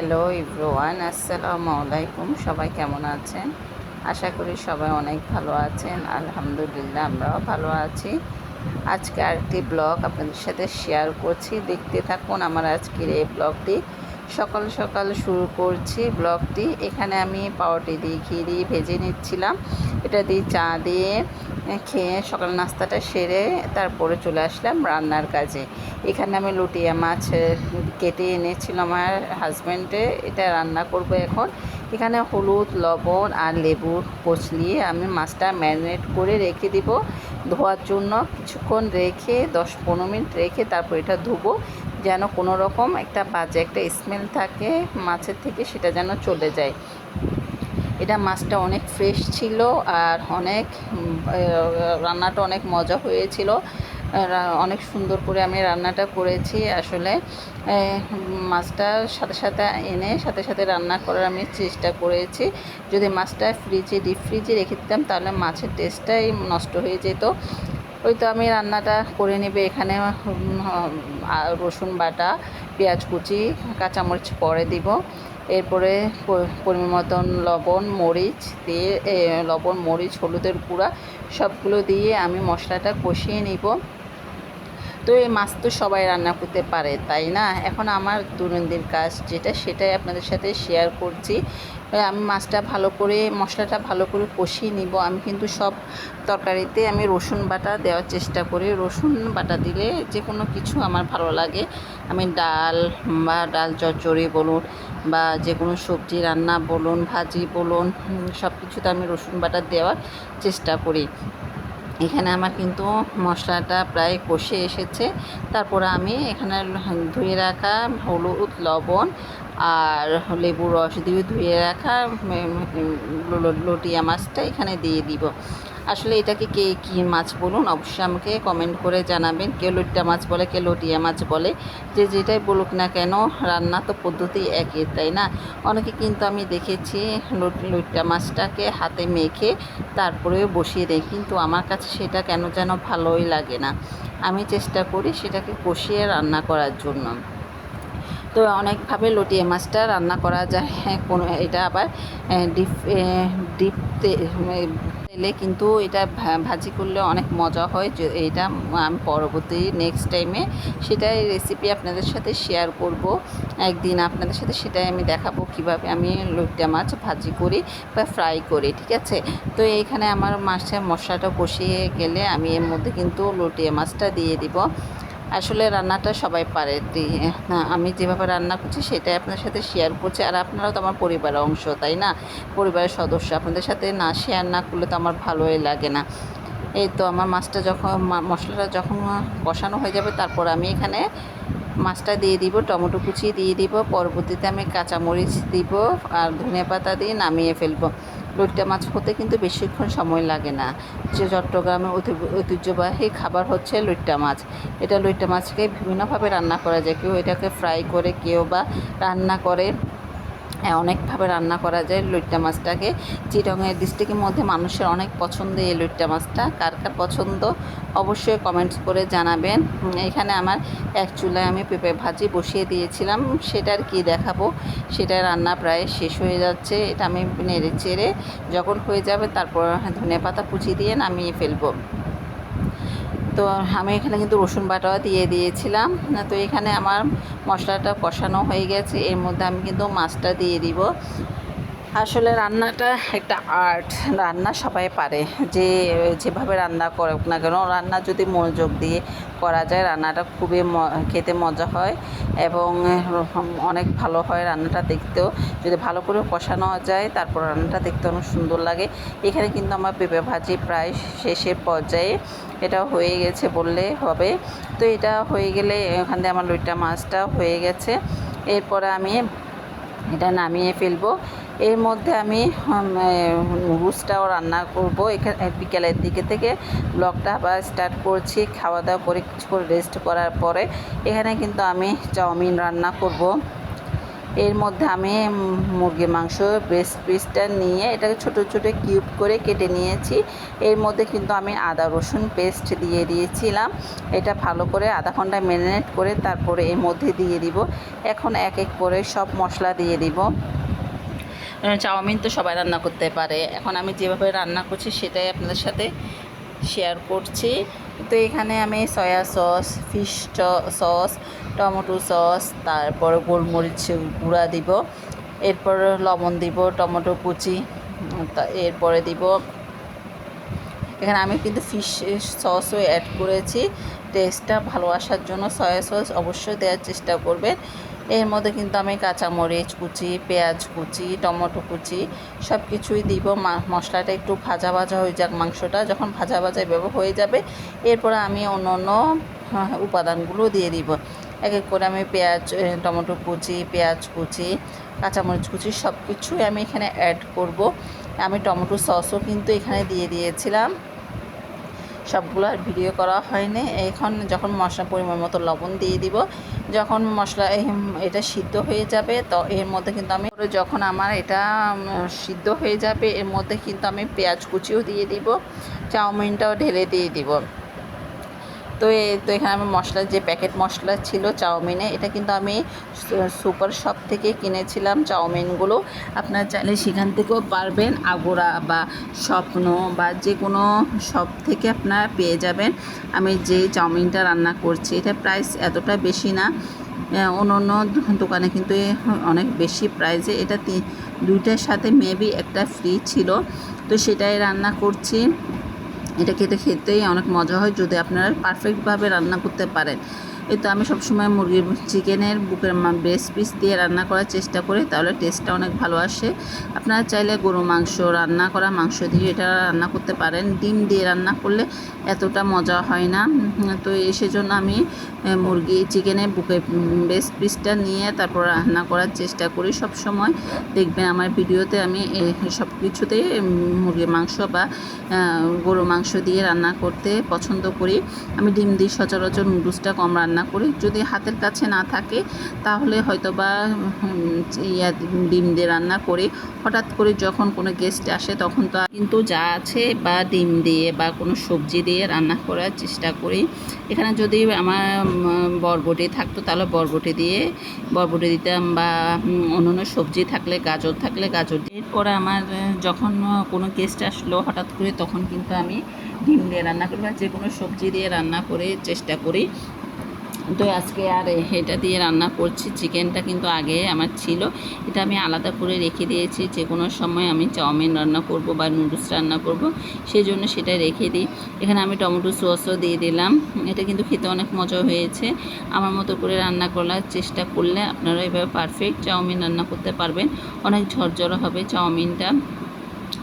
Hello ইব্রোয়ান আসসালামু আলাইকুম সবাই কেমন আছেন? আশা করি সবাই অনেক ভালো আছেন। আলহামদুলিল্লাহ, আমরাও ভালো আছি। আজকে আরেকটি ব্লগ আপনাদের সাথে শেয়ার করছি। দেখতে থাকুন আমার আজকের এই ব্লগটি। সকাল সকাল শুরু করছি ব্লগটি। এখানে আমি পাউরুটি দিয়ে ঘি দিয়ে ভেজে নিচ্ছিলাম। এটা দিয়ে চা দিয়ে খেয়ে সকাল নাস্তাটা সেরে তারপরে চলে আসলাম রান্নার কাজে। এখানে আমি লুটিয়া মাছ কেটে এনেছিল আমার হাজব্যান্ডে এটা রান্না করব এখন। এখানে হলুদ, লবণ আর লেবুর কচলিয়ে আমি মাছটা ম্যারিনেট করে রেখে দিব। ধোয়ার জন্য কিছুক্ষণ রেখে, দশ পনেরো মিনিট রেখে তারপর এটা ধুবো। যেন কোনো রকম একটা বাজে একটা স্মেল থাকে মাছের থেকে, সেটা যেন চলে যায়। এটা মাছটা অনেক ফ্রেশ ছিল আর অনেক রান্নাটা অনেক মজা হয়েছিল। অনেক সুন্দর করে আমি রান্নাটা করেছি আসলে। মাছটা সাথে সাথে এনে সাথে সাথে রান্না করার আমি চেষ্টা করেছি। যদি মাছটা ফ্রিজে ডিপ ফ্রিজে রেখে দিতাম, তাহলে মাছের টেস্টটাই নষ্ট হয়ে যেত। ওই তো আমি রান্নাটা করে নেবে এখানে রসুন বাটা, পেঁয়াজ কুচি, কাঁচামরিচ পরে দিব। এরপরে পরিমাণ মতন লবণ, মরিচ দিয়ে লবণ, মরিচ, হলুদের গুঁড়া সবগুলো দিয়ে আমি মশলাটা কষিয়ে নিব। তো এই মাছ তো সবাই রান্না করতে পারে, তাই না? এখন আমার দৈনন্দিন কাজ যেটা, সেটাই আপনাদের সাথে শেয়ার করছি। আমি মাছটা ভালো করে, মশলাটা ভালো করে কষিয়ে নিব। আমি কিন্তু সব তরকারিতে আমি রসুন বাটা দেওয়ার চেষ্টা করি। রসুন বাটা দিলে যে কোনো কিছু আমার ভালো লাগে। আমি ডাল বা ডাল চচ্চড়ি বলুন বা যে কোনো সবজি রান্না বলুন, ভাজি বলুন সব কিছুতে আমি রসুন বাটা দেওয়ার চেষ্টা করি। এখানে আমার কিন্তু মশলাটা প্রায় কষে এসেছে। তারপরে আমি এখানে ধুয়ে রাখা হলুদ, লবণ আর লেবু রস দিয়ে ধুয়ে রাখা লটিয়া মাছটা এখানে দিয়ে দিব। আসলে এটাকে কে কী মাছ বলুন অবশ্যই আমাকে কমেন্ট করে জানাবেন। কেউ লইট্টা মাছ বলে কেউ লটিয়া মাছ বলে। যে যেটাই বলুক না কেন রান্না তো পদ্ধতি একই তাই না? অনেকে কিন্তু আমি দেখেছি লইট্টা মাছটাকে হাতে মেখে তারপরে বসিয়ে দেয়। কিন্তু আমার কাছে সেটা কেন যেন ভালোই লাগে না। আমি চেষ্টা করি সেটাকে কষিয়ে রান্না করার জন্য। তো অনেকভাবে লটিয়া মাছটা রান্না করা যায়। হ্যাঁ, কোনো এটা আবার ডিপ ডিপ তেলে কিন্তু এটা ভাজি করলে অনেক মজা হয়। এটা আমি পরবর্তী নেক্সট টাইমে সেটাই রেসিপি আপনাদের সাথে শেয়ার করব। একদিন আপনাদের সাথে সেটাই আমি দেখাবো কীভাবে আমি লইট্টা মাছ ভাজি করি বা ফ্রাই করি, ঠিক আছে? তো এইখানে আমার মাছের মশলাটা কষিয়ে গেলে আমি এর মধ্যে কিন্তু লটিয়া মাছটা দিয়ে দিব। আসলে রান্নাটা সবাই পারে। না, আমি যেভাবে রান্না করছি সেটাই আপনার সাথে শেয়ার করছি। আর আপনারাও তো আমার পরিবারের অংশ, তাই না? পরিবারের সদস্য, আপনাদের সাথে না শেয়ার না করলে তো আমার ভালোই লাগে না। এই তো আমার মাছটা যখন মশলাটা যখন কষানো হয়ে যাবে, তারপর আমি এখানে মাছটা দিয়ে দিব, টমেটো কুচি দিয়ে দিব, পরবর্তীতে আমি কাঁচামরিচ দিব, আর ধনে পাতা দিয়ে নামিয়ে ফেলব। লইট্টা মাছ হতে কিন্তু বেশিক্ষণ সময় লাগে না। যে চট্টগ্রামের ঐতিহ্যবাহী খাবার হচ্ছে লইট্টা মাছ। এটা লইট্টা মাছকে বিভিন্নভাবে রান্না করা যায়। কেউ এটাকে ফ্রাই করে, কেউ বা রান্না করে। অনেকভাবে রান্না করা যায় লইট্টা মাছটাকে। চিটংয়ের ডিস্ট্রিক্টের মধ্যে মানুষের অনেক পছন্দ এই লইট্টা মাছটা। কার কার পছন্দ অবশ্যই কমেন্টস করে জানাবেন। এখানে আমার এক চুলায় আমি পেঁপে ভাজি বসিয়ে দিয়েছিলাম। সেটার কি দেখাবো। সেটা রান্না প্রায় শেষ হয়ে যাচ্ছে। এটা আমি নেড়ে চেড়ে যখন হয়ে যাবে তারপর ধনে পাতা কুচি দিয়ে নামিয়ে ফেলব। তো আমি এখানে কিন্তু রসুন বাটাও দিয়ে দিয়েছিলাম। তো এখানে আমার মশলাটা কষানো হয়ে গেছে। এর মধ্যে আমি কিন্তু মাছটা দিয়ে দিব। আসলে রান্নাটা একটা আর্ট। রান্না সবাই পারে। যে, যেভাবে রান্না করুক না কেন, রান্না যদি মনোযোগ দিয়ে করা যায়, রান্নাটা খুবই খেতে মজা হয় এবং অনেক ভালো হয় রান্নাটা দেখতেও। যদি ভালো করে কষানো যায়, তারপর রান্নাটা দেখতে অনেক সুন্দর লাগে। এখানে কিন্তু আমার পেঁপে ভাজি প্রায় শেষের পর্যায়ে। এটা হয়ে গেছে বললে হবে। তো এটা হয়ে গেলে এখান থেকে আমার লইটা মাছটা হয়ে গেছে। এরপরে আমি এটা নামিয়ে ফেলব। এর মধ্যে আমি নুডলসটাও রান্না করব। এখানে বিকেলের দিকে থেকে ব্লগটা আবার স্টার্ট করছি। খাওয়া দাওয়া করে কিছু করে রেস্ট করার পরে এখানে কিন্তু আমি চাউমিন রান্না করব। এর মধ্যে আমি মুরগির মাংস ব্রেস্ট পিসটা নিয়ে এটাকে ছোটো ছোটো কিউব করে কেটে নিয়েছি। এর মধ্যে কিন্তু আমি আদা, রসুন পেস্ট দিয়ে দিয়েছিলাম। এটা ভালো করে আধা ঘণ্টা ম্যারিনেট করে তারপরে এর মধ্যে দিয়ে দিব। এখন এক এক করে সব মশলা দিয়ে দিব। চাউমিন তো সবাই রান্না করতে পারে। এখন আমি যেভাবে রান্না করছি সেটাই আপনাদের সাথে শেয়ার করছি। তো এখানে আমি soya sauce fish sauce tomato sauce তারপর গোলমরিচ গুঁড়া দিব। এরপর লবণ দিব, টমেটো কুচি এরপরে দিব। এখানে আমি কিন্তু ফিশ সসও অ্যাড করেছি। টেস্টটা ভালো আসার জন্য সয়া সস অবশ্যই দেওয়ার চেষ্টা করবেন। এর মধ্যে কিন্তু আমি কাঁচামরিচ কুচি পেঁয়াজ কুচি টমেটো কুচি সব কিছুই দিব মশলাটা একটু ভাজা ভাজা হয়ে যাক মাংসটা। যখন ভাজা ভাজা এভাবে হয়ে যাবে এরপরে আমি অন্য অন্য হ্যাঁ, উপাদানগুলো দিয়ে দিব। এক এক করে আমি পেঁয়াজ টমেটো কুচি পেঁয়াজ কুচি কাঁচামরিচ কুচি সব কিছুই আমি এখানে অ্যাড করব। আমি টমেটো সসও কিন্তু এখানে দিয়ে দিয়েছিলাম। সবগুলো আর ভিডিও করা হয়নি। এখন যখন মশলা পরিমাণ মতো লবণ দিয়ে দিব, যখন মশলা এটা সিদ্ধ হয়ে যাবে, তো এর মধ্যে কিন্তু আমি যখন আমার এটা সিদ্ধ হয়ে যাবে, এর মধ্যে কিন্তু আমি পেঁয়াজ কুচিও দিয়ে দিব, চাউমিনটাও ঢেলে দিয়ে দিব। তো তো এখানে আমি মশলা, যে প্যাকেট মশলা ছিল চাউমিনে, এটা কিন্তু আমি সুপার শপ থেকে কিনেছিলাম চাউমিনগুলো। আপনারা চাইলে সেখান থেকেও পারবেন, আগোড়া বা স্বপ্ন বা যে কোনো শপ থেকে আপনারা পেয়ে যাবেন। আমি যে চাউমিনটা রান্না করছি এটা প্রাইস এতটা বেশি না। অন্য অন্য দোকানে কিন্তু অনেক বেশি প্রাইসে এটা দুইটার সাথে মেবি একটা ফ্রি ছিল। তো সেটাই রান্না করছি। এটা খেতে খেতেই অনেক মজা হয় যদি আপনারা পারফেক্টভাবে রান্না করতে পারেন। এই তো আমি সবসময় মুরগির চিকেনের বুকের ব্রেস্ট পিস দিয়ে রান্না করার চেষ্টা করি, তাহলে টেস্টটা অনেক ভালো আসে। আপনারা চাইলে গরু মাংস রান্না করা, মাংস দিয়ে এটা রান্না করতে পারেন। ডিম দিয়ে রান্না করলে এতটা মজা হয় না। তো সেজন্য আমি মুরগি চিকেনের বুকের ব্রেস্ট পিসটা নিয়ে তারপর রান্না করার চেষ্টা করি। সব সময় দেখবেন আমার ভিডিওতে আমি সব কিছুতেই মুরগির মাংস বা গরু মাংস দিয়ে রান্না করতে পছন্দ করি। আমি ডিম দিয়ে সচরাচর নুডলসটা কম রান্না রান্না করি। যদি হাতের কাছে না থাকে, তাহলে হয়তো বা ইয়া, ডিম দিয়ে রান্না করে। হঠাৎ করে যখন কোনো গেস্ট আসে, তখন তো কিন্তু যা আছে বা ডিম দিয়ে বা কোনো সবজি দিয়ে রান্না করার চেষ্টা করি। এখানে যদি আমার বরবটি থাকতো, তাহলে বরবটি দিয়ে, বরবটি দিতাম বা অন্য অন্য সবজি থাকলে, গাজর থাকলে গাজর দিয়ে। এরপরে আমার যখন কোনো গেস্ট আসলো, হঠাৎ করে তখন কিন্তু আমি ডিম দিয়ে রান্না করি বা যে কোনো সবজি দিয়ে রান্না করে চেষ্টা করি। তো আজকে আর এটা দিয়ে রান্না করছি। চিকেনটা কিন্তু আগে আমার ছিল। এটা আমি আলাদা করে রেখে দিয়েছি। যে কোনো সময় আমি চাউমিন রান্না করব বা নুডলস রান্না করব সেই জন্য সেটা রেখে দিই। এখানে আমি টমেটো সসও দিয়ে দিলাম। এটা কিন্তু খেতে অনেক মজা হয়েছে। আমার মতো করে রান্না করার চেষ্টা করলে আপনারা এভাবে পারফেক্ট চাউমিন রান্না করতে পারবেন। অনেক ঝরঝরা হবে চাউমিনটা।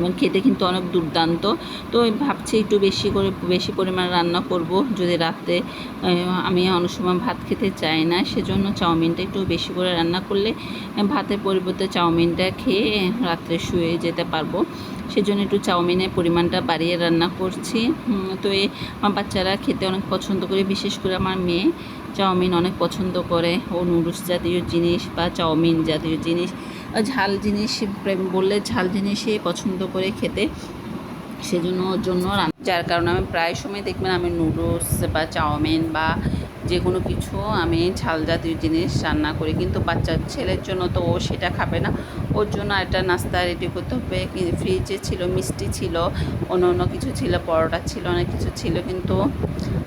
এবং খেতে কিন্তু অনেক দুর্দান্ত। তো ভাবছি একটু বেশি করে, বেশি পরিমাণ রান্না করব। যদি রাতে আমি অনেক সময় ভাত খেতে চাই না, সেজন্য চাউমিনটা একটু বেশি করে রান্না করলে ভাতের পরিবর্তে চাউমিনটা খেয়ে রাত্রে শুয়ে যেতে পারব। সেজন্য একটু চাউমিনের পরিমাণটা বাড়িয়ে রান্না করছি। তো এই আমার বাচ্চারা খেতে অনেক পছন্দ করে, বিশেষ করে আমার মেয়ে। চাউমিন অনেক পছন্দ করে। ও নুডলস জাতীয় জিনিস বা চাউমিন জাতীয় জিনিস। ঝাল জিনিস, প্রেম বললে ঝাল জিনিসই পছন্দ করে খেতে। সেজন্য জন্য যার কারণে আমি প্রায় সময় দেখবেন আমি নুডলস বা চাউমিন বা যে কোনো কিছু আমি ঝাল জাতীয় জিনিস রান্না করি। কিন্তু বাচ্চার ছেলের জন্য তো ও সেটা খাবে না। ওর জন্য একটা নাস্তা রেডি করতে হবে। ফ্রিজে ছিল, মিষ্টি ছিল, অন্য অন্য কিছু ছিল, পরোটা ছিল, অনেক কিছু ছিল। কিন্তু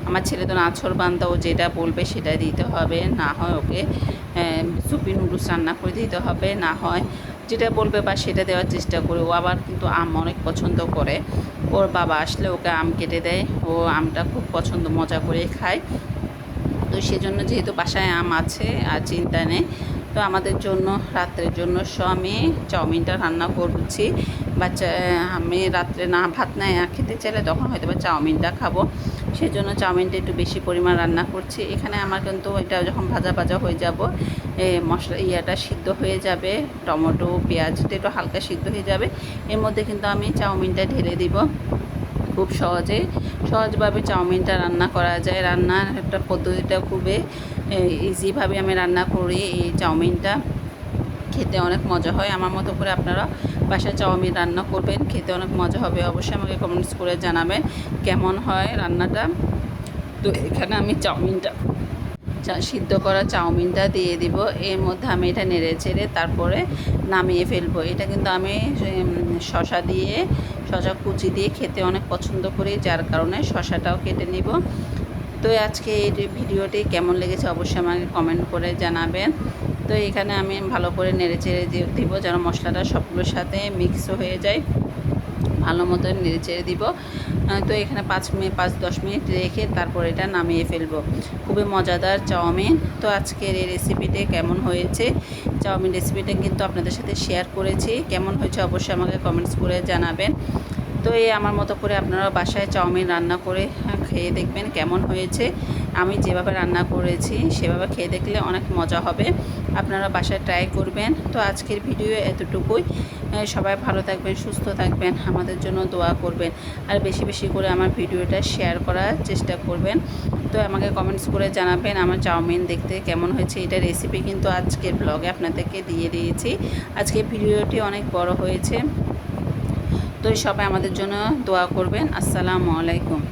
আমার ছেলে তো নাছর বান্ধা ও যেটা বলবে সেটা দিতে হবে। না হয় ওকে সুপি নুডলস রান্না করে দিতে হবে। না হয় যেটা বলবে বা সেটা দেওয়ার চেষ্টা করে। ও আবার কিন্তু আম অনেক পছন্দ করে। ওর বাবা আসলে ওকে আম কেটে দেয়। ও আমটা খুব পছন্দ, মজা করে খায়। তো সেজন্য যেহেতু বাসায় আম আছে আর চিন্তা নেই তো আমাদের জন্য, রাত্রের জন্য আমি চাউমিনটা রান্না করছি। বাচ্চা, আমি রাত্রে না ভাত না খেতে চাইলে তখন হয়তো বা চাউমিনটা খাব। সেই জন্য চাউমিনটা একটু বেশি পরিমাণ রান্না করছি। এখানে আমার কিন্তু এটা যখন ভাজা ভাজা হয়ে যাব মশলা ইয়াটা সিদ্ধ হয়ে যাবে, টমেটো পেঁয়াজটা একটু হালকা সিদ্ধ হয়ে যাবে। এর মধ্যে কিন্তু আমি চাউমিনটা ঢেলে দিব। খুব সহজে, সহজভাবে চাউমিনটা রান্না করা যায়। রান্নার একটা পদ্ধতিটা খুবই ইজিভাবে আমি রান্না করি এই চাউমিনটা। খেতে অনেক মজা হয়। আমার মতো করে আপনারা বাসায় চাউমিন রান্না করবেন। খেতে অনেক মজা হবে। অবশ্যই আমাকে কমেন্টস করে জানাবেন কেমন হয় রান্নাটা। তো এখানে আমি চাউমিনটা সিদ্ধ করা চাউমিনটা দিয়ে দিব। এর মধ্যে আমি এটা নেড়ে চেড়ে তারপরে নামিয়ে ফেলব। এটা কিন্তু আমি শশা দিয়ে শশা কুচি দিয়ে খেতে অনেক পছন্দ করি। যার কারণে শশাটাও কেটে নিব। তো আজকে এই ভিডিওটি কেমন লেগেছে অবশ্যই আমাকে কমেন্ট করে জানাবেন। তো এখানে আমি ভালো করে নেড়ে চেড়ে দিব, যেন মশলাটা সবগুলোর সাথে মিক্স হয়ে যায়। ভালো মতো নেড়ে চেড়ে দিব। তো এখানে পাঁচ মিনিট পাঁচ দশ মিনিট রেখে তারপর এটা নামিয়ে ফেলব। খুবই মজাদার চাউমিন। তো আজকের এই রেসিপিটি কেমন হয়েছে? চাউমিন রেসিপিটা কিন্তু আপনাদের সাথে শেয়ার করেছি। কেমন হয়েছে অবশ্যই আমাকে কমেন্টস করে জানাবেন। তো এই আমার মতো করে আপনারা বাসায় চাউমিন রান্না করে খেয়ে দেখবেন কেমন হয়েছে। আমি যেভাবে রান্না করেছি, সেভাবে খেয়ে দেখলে অনেক মজা হবে। আপনারা বাসায় ট্রাই করবেন। তো আজকের ভিডিও এতটুকুই। সবাই ভালো থাকবেন, সুস্থ থাকবেন, আমাদের জন্য দোয়া করবেন। আর বেশি বেশি করে আমার ভিডিওটা শেয়ার করার চেষ্টা করবেন। তো আমাকে কমেন্টস করে জানাবেন আমার চাউমিন দেখতে কেমন হয়েছে। এটা রেসিপি কিন্তু আজকের ব্লগে আপনাদেরকে দিয়ে দিয়েছি। আজকে ভিডিওটি অনেক বড় হয়েছে। তো সবাই আমাদের জন্য দোয়া করবেন। আসসালামু আলাইকুম।